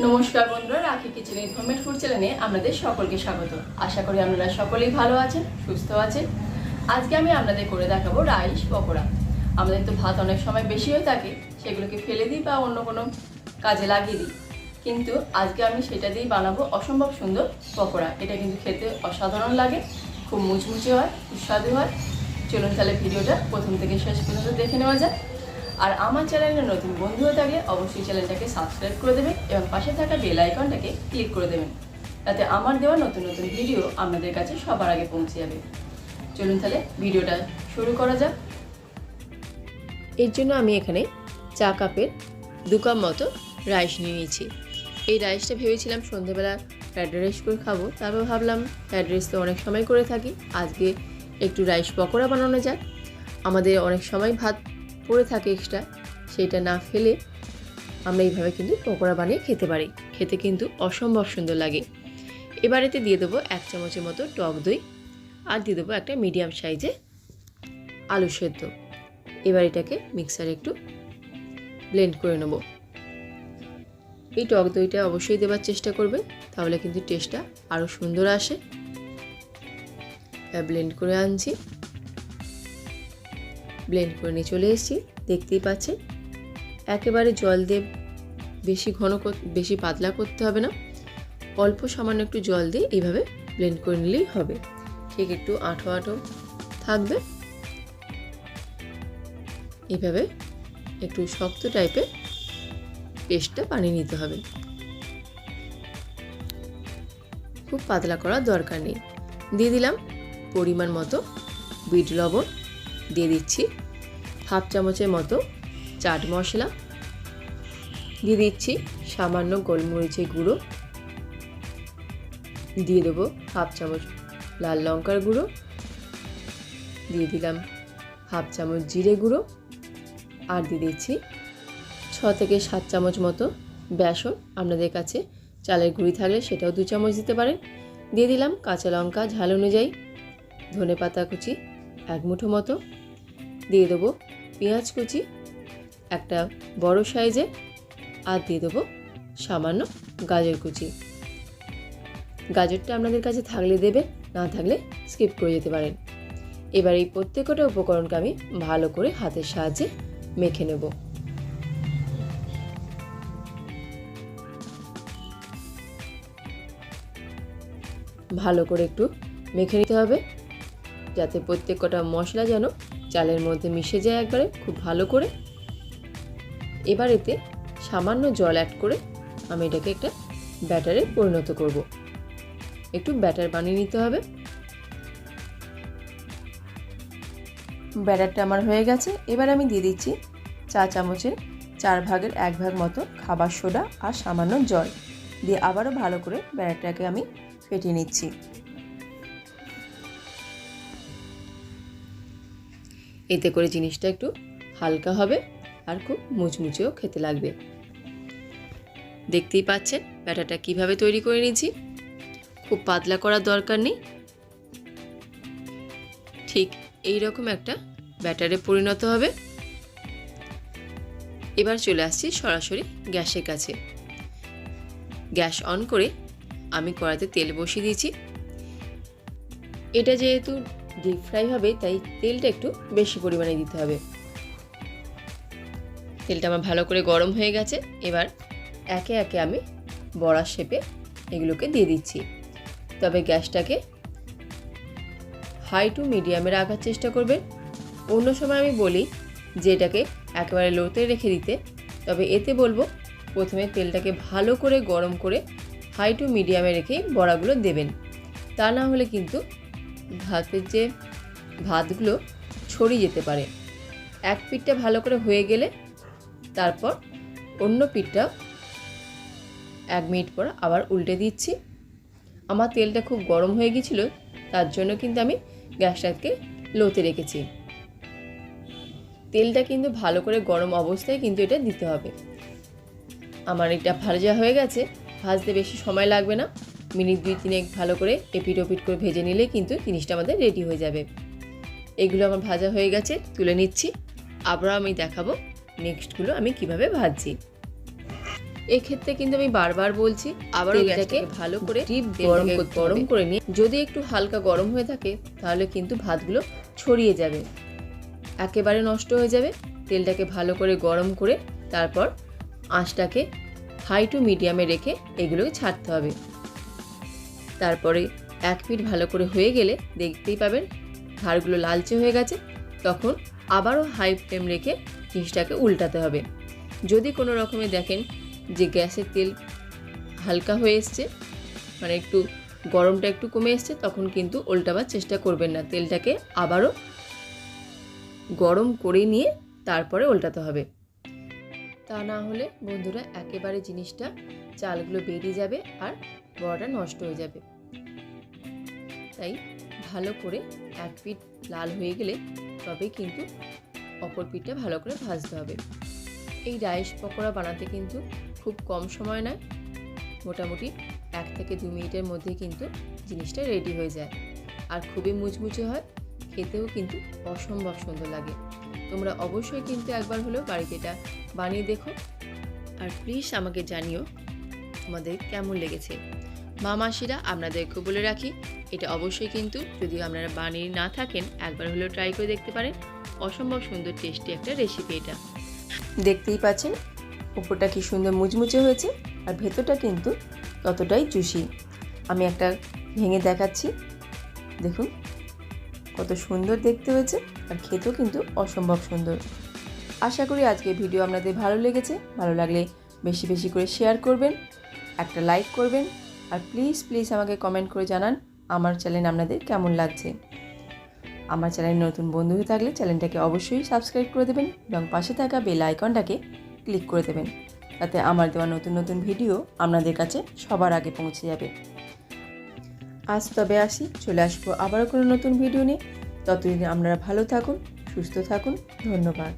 নমস্কার বন্ধুরা, রাখি কিচেনের হোমের ফুড চ্যানেলে আপনাদের সকলকে স্বাগত। আশা করি আপনারা সকলেই ভালো আছেন, সুস্থ আছেন। আজকে আমি আপনাদের করে দেখাবো রাইস পকোড়া। আমাদের তো ভাত অনেক সময় বেশি হয়ে থাকে, সেগুলোকে ফেলে দিই বা অন্য কোনো কাজে লাগিয়ে দিই। কিন্তু আজকে আমি সেটা দিয়েই বানাবো অসম্ভব সুন্দর পকোড়া। এটা কিন্তু খেতে অসাধারণ লাগে, খুব মুচমুচে হয়, সুস্বাদু হয়। চলুন তাহলে ভিডিওটা প্রথম থেকে শেষ পর্যন্ত দেখে নেওয়া যায় আর আমার চ্যানেলে নতুন বন্ধু হয়ে থাকলে অবশ্যই চ্যানেলটাকে সাবস্ক্রাইব করে দেবেন এবং পাশে থাকা বেল আইকনটাকে ক্লিক করে দেবেন। তাতে আমার দেওয়া নতুন নতুন ভিডিও আপনাদের কাছে সবার আগে পৌঁছে যাবে। চলুন তাহলে ভিডিওটা শুরু করা যাক। এর জন্য আমি এখানে চা কাপের দু কাপ মতো রাইস নিয়ে নিয়েছি। এই রাইসটা ভেবেছিলাম সন্ধেবেলা ফ্রাইড রাইস করে খাব, তারপর ভাবলাম ফ্রাইড রাইস তো অনেক সময় করে থাকি, আজকে একটু রাইস পকোড়া বানানো যাক। আমাদের অনেক সময় ভাত পড়ে থাকে এক্সট্রা সেইটা না ফেলে আমরা এইভাবে কিন্তু পকোড়া বানিয়ে খেতে পারি। খেতে কিন্তু অসম্ভব সুন্দর লাগে। এবারেতে দিয়ে দেবো এক চামচের মতো টক দই আর দিয়ে দেবো একটা মিডিয়াম সাইজে আলু সেদ্ধ। এবার এটাকে মিক্সারে একটু ব্লেন্ড করে নেব। এই টক দইটা অবশ্যই দেওয়ার চেষ্টা করবে, তাহলে কিন্তু টেস্টটা আরও সুন্দর আসে। ব্লেন্ড করে আনছি। ব্লেন্ড করে নিয়ে চলে এসেছি, দেখতেই পাচ্ছেন। একেবারে জল দিয়ে বেশি ঘন বেশি পাতলা করতে হবে না। অল্প সামান্য একটু জল দিয়ে এইভাবে ব্লেন্ড করে নিলেই হবে। ঠিক একটু আঁটো আঁটো থাকবে। এইভাবে একটু শক্ত টাইপের পেস্টটা বানিয়ে নিতে হবে। খুব পাতলা করার দরকার নেই। দিয়ে দিলাম পরিমাণ মতো বিট লবণ। দিয়ে দিচ্ছি হাফ চামচের মতো চাট মশলা। দিয়ে দিচ্ছি সামান্য গোলমরিচের গুঁড়ো। দিয়ে দেবো হাফ চামচ লাল লঙ্কার গুঁড়ো। দিয়ে দিলাম হাফ চামচ জিরে গুঁড়ো। আর দিয়ে দিচ্ছি ছ থেকে সাত চামচ মতো বেসন। আপনাদের কাছে চালের গুঁড়ি থাকলে সেটাও দু চামচ দিতে পারেন। দিয়ে দিলাম কাঁচা লঙ্কা ঝাল অনুযায়ী। ধনে পাতা কুচি এক মুঠো মতো। দিয়ে দেবো পেঁয়াজ কুচি, একটা বড় সাইজে আর দিয়ে দেবো সামান্য গাজর কুচি। গাজরটা আপনাদের কাছে থাকলে দেবে না থাকলে স্কিপ করে যেতে পারেন। এবার এই প্রত্যেকটা উপকরণকে আমি ভালো করে হাতের সাহায্যে মেখে নেব। ভালো করে একটু মেখে নিতে হবে, যাতে প্রত্যেকটা মশলা যেন চালের মধ্যে মিশে যায় একবারে, খুব ভালো করে। এবার এতে সামান্য জল অ্যাড করে আমি এটাকে একটা ব্যাটারে পরিণত করব। একটু ব্যাটার বানিয়ে নিতে হবে। ব্যাটারটা আমার হয়ে গেছে। এবার আমি দিয়ে দিচ্ছি চা চামচের চার ভাগের এক ভাগ মতো খাবার সোডা আর সামান্য জল। দিয়ে আবারও ভালো করে ব্যাটারটাকে আমি ফেটিয়ে নিচ্ছি। এতে করে জিনিসটা একটু হালকা হবে আর খুব মুচমুচেও খেতে লাগবে। দেখতেই পাচ্ছেন ব্যাটারটা কীভাবে তৈরি করে নিয়েছি। খুব পাতলা করার দরকার নেই। ঠিক এই রকম একটা ব্যাটারে পরিণত হবে। এবার চলে আসছি সরাসরি গ্যাসের কাছে। গ্যাস অন করে আমি কড়াতে তেল বসিয়ে দিয়েছি। এটা যেহেতু ডিপ ফ্রাই হবে, তাই তেলটা একটু বেশি পরিমাণে দিতে হবে। তেলটা আমার ভালো করে গরম হয়ে গেছে, এবার একে একে আমি বড়া শেপে এগুলোকে দিয়ে দিচ্ছি। তবে গ্যাসটাকে হাই টু মিডিয়ামে রাখার চেষ্টা করবেন। অন্য সময় আমি বলি যে এটাকে একেবারে লোতে রেখে দিতে, তবে এতে বলব প্রথমে তেলটাকে ভালো করে গরম করে হাই টু মিডিয়ামে রেখেই বড়াগুলো দেবেন। তা না হলে কিন্তু ভাতের যে ভাতগুলো ছড়িয়ে যেতে পারে। এক পিঠটা ভালো করে হয়ে গেলে তারপর অন্য পিঠটা এক মিনিট পর আবার উল্টে দিচ্ছি। আমার তেলটা খুব গরম হয়ে গিয়েছিল তার জন্য কিন্তু আমি গ্যাসটাকে লোতে রেখেছি। তেলটা কিন্তু ভালো করে গরম অবস্থায় কিন্তু এটা দিতে হবে। আমার এটা ভাজা হয়ে গেছে, ভাজতে বেশি সময় লাগবে না। মিনিট দুই তিনেক ভালো করে এপিট ওপিট করে ভেজে নিলে কিন্তু জিনিসটা আমাদের রেডি হয়ে যাবে। এগুলো আমার ভাজা হয়ে গেছে তুলে নিচ্ছি। আবার আমি দেখাবো নেক্সটগুলো আমি কীভাবে ভাজছি। এক্ষেত্রে কিন্তু আমি বারবার বলছি আবার এটাকে ভালো করে ডিপ গরম গরম গরম করে নিয়ে যদি একটু হালকা গরম হয়ে থাকে তাহলে কিন্তু ভাতগুলো ছড়িয়ে যাবে। একেবারে নষ্ট হয়ে যাবে। তেলটাকে ভালো করে গরম করে তারপর আঁচটাকে হাই টু মিডিয়ামে রেখে এগুলোকে ছাড়তে হবে। তারপরে এক মিনিট ভালো করে হয়ে গেলে দেখতেই পাবেন ধারগুলো লালচে হয়ে গেছে, তখন আবারও হাই ফ্লেম রেখে জিনিসটাকে উল্টাতে হবে। যদি কোনো রকমে দেখেন যে গ্যাসের তেল হালকা হয়ে এসছে মানে একটু গরমটা একটু কমে এসছে, তখন কিন্তু উল্টাবার চেষ্টা করবেন না। তেলটাকে আবারও গরম করে নিয়ে তারপরে উল্টাতে হবে। তা না হলে বন্ধুরা, একেবারে জিনিসটা চালগুলো বেরিয়ে যাবে আর বড়াটা নষ্ট হয়ে যাবে। তাই ভালো করে এক পিঠ লাল হয়ে গেলে তবে কিন্তু অপর পিঠটা ভালো করে ভাজতে হবে। এই রাইস পকোড়া বানাতে কিন্তু খুব কম সময় নয়। মোটামুটি এক থেকে দু মিনিটের মধ্যে কিন্তু জিনিসটা রেডি হয়ে যায়। আর খুবই মুচমুচে হয়, খেতেও কিন্তু অসম্ভব সুন্দর লাগে। তোমরা অবশ্যই কিন্তু একবার হলেও বাড়িতে এটা বানিয়ে দেখো। আর প্লিজ আমাকে জানিও তোমাদের কেমন লেগেছে। মা মাসিরা আপনাদেরকে বলে রাখি, এটা অবশ্যই কিন্তু যদি আপনারা বানিয়ে না থাকেন, একবার হলেও ট্রাই করে দেখতে পারেন। অসম্ভব সুন্দর টেস্টি একটা রেসিপি এটা। দেখতেই পাচ্ছেন, উপরটা কি সুন্দর মুচমুচে হয়েছে, আর ভেতরটা কিন্তু ততটাই জুসি আমি একটা ভেঙে দেখাচ্ছি, দেখুন, কত সুন্দর দেখতে হয়েছে, আর খেতেও কিন্তু অসম্ভব সুন্দর। আশা করি আজকে ভিডিও আপনাদের ভালো লেগেছে, ভালো লাগলে বেশি বেশি করে শেয়ার করবেন, একটা লাইক করবেন আর প্লিজ প্লিজ আমাকে কমেন্ট করে জানান আমার চ্যানেল আপনাদের কেমন লাগছে। আমার চ্যানেল নতুন বন্ধু হয়ে থাকলে চ্যানেলটাকে অবশ্যই সাবস্ক্রাইব করে দেবেন এবং পাশে থাকা বেল আইকনটাকে ক্লিক করে দেবেন। তাতে আমার দেওয়া নতুন নতুন ভিডিও আপনাদের কাছে সবার আগে পৌঁছে যাবে। আজ তবে আসি, চলে আসব আবারও কোনো নতুন ভিডিও নিয়ে। ততদিন আপনারা ভালো থাকুন, সুস্থ থাকুন, ধন্যবাদ।